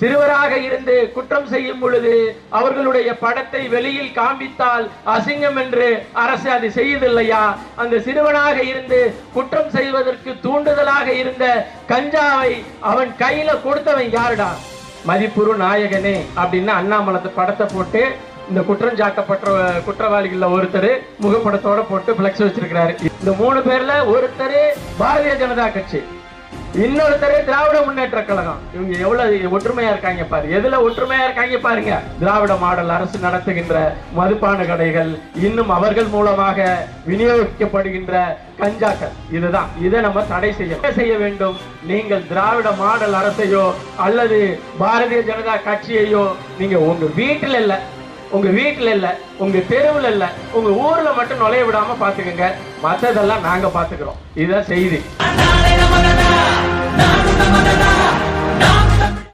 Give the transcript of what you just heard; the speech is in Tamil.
சிறுவராக இருந்து குற்றம் செய்யும் பொழுது அவர்களுடைய படத்தை வெளியில் காண்பித்தால் அசிங்கம் என்று அரசு அது செய்யதில்லையா அந்த சிறுவனாக இருந்து குற்றம் செய்வதற்கு தூண்டுதலாக இருந்த கஞ்சாவை அவன் கையில கொடுத்தவன் யாருடா? மதிப்புரு நாயகனே அப்படின்னு அண்ணாமலத்து படத்தை போட்டு இந்த குற்றம் சாட்டப்பட்ட குற்றவாளிகள்ல ஒருத்தர் முகப்படத்தோட போட்டு பிளக்ஸ் வச்சிருக்கிறாரு. இந்த மூணு பேர்ல ஒருத்தர் பாரதிய ஜனதா கட்சி. இன்னொருத்தர் திராவிட முன்னேற்ற கழகம். இவங்க எவ்வளவு ஒற்றுமையா இருக்காங்க பாரு. எதுல ஒற்றுமையா இருக்காங்க பாருங்க. திராவிட மாடல் அரசு நடத்துகின்ற மதுபான கடைகள் இன்னும் அவர்கள் மூலமாக விநியோகிக்கப்படுகின்ற கஞ்சாக்கள். இதுதான். இதை நம்ம தடை செய்ய செய்ய வேண்டும். நீங்கள் திராவிட மாடல் அரசையோ அல்லது பாரதிய ஜனதா கட்சியையோ நீங்க உங்க வீட்டுல இல்ல உங்க வீட்டுல இல்ல உங்க தெருவுல இல்ல உங்க ஊர்ல மட்டும் நுழைய விடாம பாத்துக்கோங்க மத்ததெல்லாம் நாங்க பாத்துக்கிறோம் இதுதான் செய்தி.